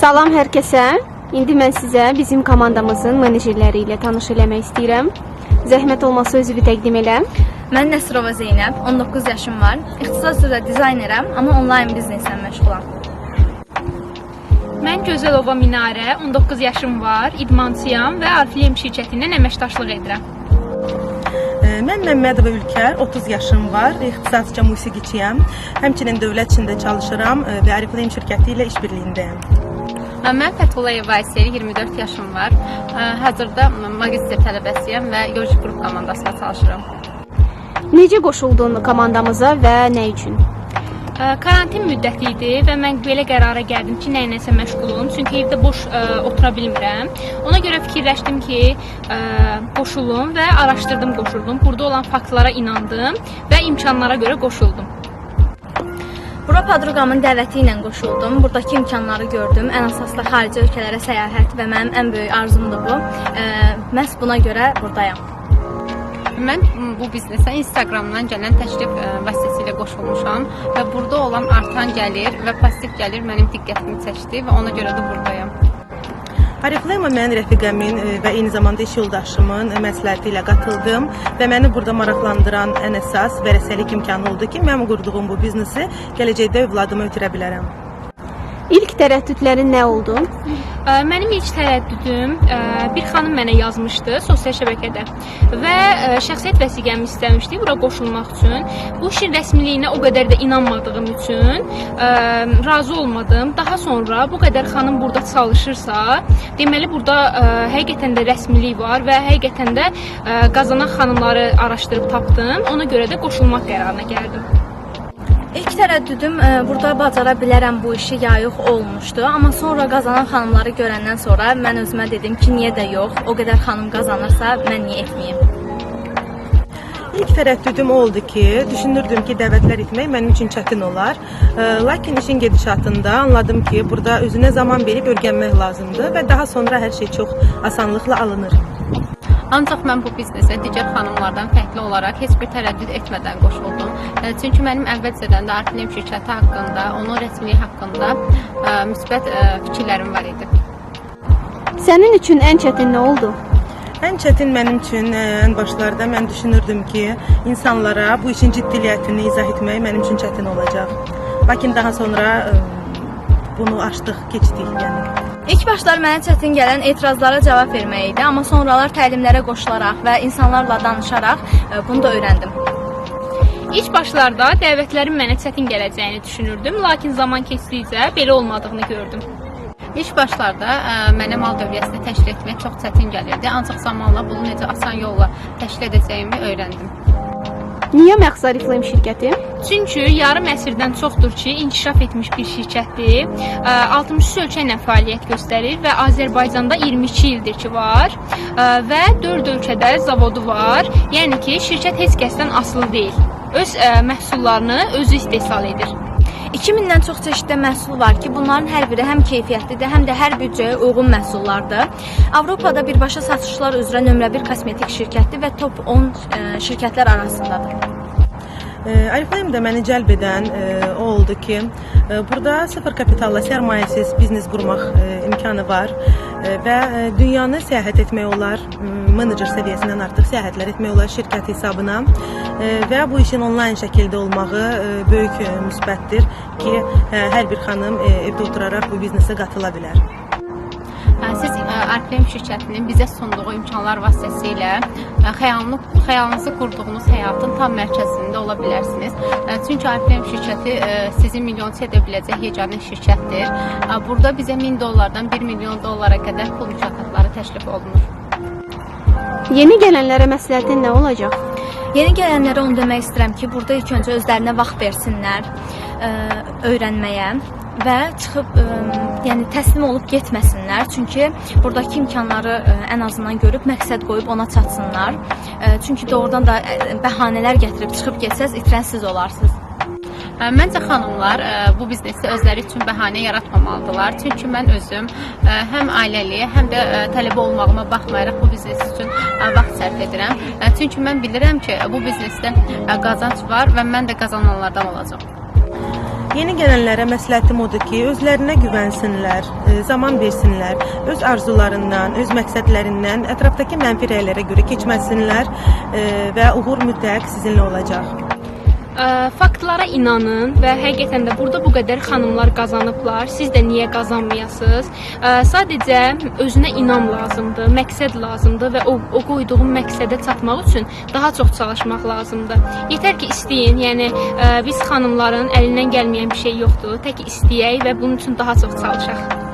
Salam hər kəsə. İndi mən sizə bizim komandamızın menejerləri ilə tanış eləmək istəyirəm. Zəhmət olmasa özünü təqdim eləm. Mən Nəsrova Zeynəb, 19 yaşım var. İxtisas üzrə dizaynerəm, amma onlayn bizneslə məşğulam. Mən Gözəlova Minarə, 19 yaşım var, idmançıyam və Arflem şirkətindən əməkdaşlıq edirəm. Ee, Mən Məmmədova Ülkər, 30 yaşım var, ixtisasca musiqiçiyəm. Həmçinin dövlət içində çalışıram e, və Ariflame şirkəti ilə işbirliyindəyəm. Mən Fəthullayev Aysel, 24 yaşım var. Ə, Hazırda magistr tələbəsiyəm və Yoji qrup komandasında çalışıram. Necə qoşuldun komandamıza və nə üçün? Ə, Karantin müddəti idi və mən belə qərara gəldim ki, nə ilə məşğulum, çünki evdə boş ə, otura bilmirəm. Ona görə fikirləşdim ki, ə, qoşulum və araşdırdım, qoşuldum. Burada olan faktlara inandım və imkanlara görə qoşuldum. Bura podruqamın dəvəti ilə qoşuldum. Buradakı imkanları gördüm. Ən əsaslı xarici ölkələrə səyahət və mənim ən böyük arzumdur bu. E, məhz buna görə buradayam. Mən m, bu biznesə Instagramdan gələn təklif ə, vasitəsilə qoşulmuşam və burada olan artan gəlir və pasiv gəlir mənim diqqətimi çəkdi və ona görə də buradayam. Ariflame mənim rəfiqəmin e, və eyni zamanda iş yoldaşımın e, məsləhəti ilə qatıldım və məni burada maraqlandıran ən əsas vərəsəlik imkanı oldu ki, mən qurduğum bu biznesi gələcəkdə övladıma ötürə bilərəm. İlk tərəddüdlərin nə oldu? Ə, Mənim ilk tərəddüdüm ə, bir xanım mənə yazmışdı sosial şəbəkədə və ə, şəxsiyyət vəsiqəmi istəmişdi bura qoşulmaq üçün. Bu işin rəsmiliyinə o qədər də inanmadığım üçün ə, razı olmadım. Daha sonra bu qədər xanım burada çalışırsa, deməli burada həqiqətən də rəsmilik var və həqiqətən də qazanan xanımları araşdırıb tapdım. Ona görə də qoşulmaq qərarına gəldim. İlk tərəddüdüm e, burada bacara bilərəm bu işi ya yox olmuşdu. Amma sonra qazanan xanımları görəndən sonra mən özümə dedim ki, niyə də yox? O qədər xanım qazanırsa mən niyə etməyim? İlk tərəddüdüm oldu ki, düşünürdüm ki, dəvətlər etmək mənim üçün çətin olar. E, Lakin işin gedişatında anladım ki, burada özünə zaman verib öyrənmək lazımdır və daha sonra hər şey çox asanlıqla alınır. Ancaq mən bu biznesə digər xanımlardan fərqli olaraq heç bir tərəddüd etmədən qoşuldum. Ə, Çünki mənim əvvəlcədən də Arflem şirkəti haqqında, onun rəsmiliyi haqqında ə, müsbət ə, fikirlərim var idi. Sənin üçün ən çətin nə oldu? Ən çətin mənim üçün e, ən başlarda mən düşünürdüm ki, insanlara bu işin ciddiyyətini izah etmək mənim üçün çətin olacaq. Lakin daha sonra e, bunu aşdıq, keçdik yəni. İlk başlar mənə çətin gələn etirazlara cavab vermək idi, amma sonralar təlimlərə qoşularaq və insanlarla danışaraq e, bunu da öyrəndim. İlk başlarda dəvətlərin mənə çətin gələcəyini düşünürdüm, lakin zaman keçdikcə belə olmadığını gördüm. İlk başlarda ə, mənə mal dövriyyəsini təşkil etmək çox çətin gəlirdi, ancaq zamanla bunu necə asan yolla təşkil edəcəyimi öyrəndim. Niyə məxsus Ariflame şirkəti? Çünki yarım əsrdən çoxdur ki, inkişaf etmiş bir şirkətdir. Ə, 63 ölkə ilə fəaliyyət göstərir və Azərbaycanda 22 ildir ki var və 4 ölkədə zavodu var. Yəni ki, şirkət heç kəsdən asılı deyil. Öz məhsullarını özü istehsal edir. 2000-dən çox çeşiddə məhsul var ki, bunların hər biri həm keyfiyyətlidir, həm də hər büdcəyə uyğun məhsullardır. Avropada birbaşa satışlar üzrə nömrə 1 kosmetik şirkətdir və top 10 e, şirkətlər arasındadır. E, Ariflame də məni cəlb edən e, o oldu ki, e, burada sıfır kapitalla sərmayəsiz biznes qurmaq e, imkanı var və dünyanı səyahət etmək olar, menecer səviyyəsindən artıq səyahətlər etmək olar şirkət hesabına və bu işin onlayn şəkildə olmağı böyük müsbətdir ki, hər bir xanım evdə oturaraq bu biznesə qatıla bilər. Siz ə, Arflem şirkətinin bizə sunduğu imkanlar vasitəsilə ə, xəyalını, xəyalınızı qurduğunuz həyatın tam mərkəzində ola bilərsiniz. Ə, Çünki Arflem şirkəti ə, sizi milyonçu edə biləcək yeganə şirkətdir. Burada bizə 1000 dollardan 1 milyon dollara qədər pul mükafatları təklif olunur. Yeni gələnlərə məsləhətin nə olacaq? Yeni gələnlərə onu demək istəyirəm ki, burada ilk öncə özlərinə vaxt versinlər öyrənməyə və çıxıb ə, yəni təslim olub getməsinlər. Çünki buradakı imkanları ə, ən azından görüb məqsəd qoyub ona çatsınlar. Ə, çünki doğrudan da ə, bəhanələr gətirib çıxıb getsəz itirən siz olarsınız. Məncə xanımlar bu biznesdə özləri üçün bəhanə yaratmamalıdırlar. Çünki mən özüm həm ailəli, həm də tələbə olmağıma baxmayaraq bu biznes üçün vaxt sərf edirəm. Çünki mən bilirəm ki, bu biznesdə qazanc var və mən də qazananlardan olacağam. Yeni gələnlərə məsləhətim odur ki, özlərinə güvənsinlər, e, zaman versinlər, öz arzularından, öz məqsədlərindən, ətrafdakı mənfi rəylərə görə keçməsinlər e, və uğur mütləq sizinlə olacaq. Ə, faktlara inanın və həqiqətən də burada bu qədər xanımlar qazanıblar. Siz də niyə qazanmayasınız? Ə, sadəcə özünə inam lazımdır, məqsəd lazımdır və o, o qoyduğun məqsədə çatmaq üçün daha çox çalışmaq lazımdır. Yetər ki istəyin. Yəni biz xanımların əlindən gəlməyən bir şey yoxdur. Tək istəyək və bunun üçün daha çox çalışaq.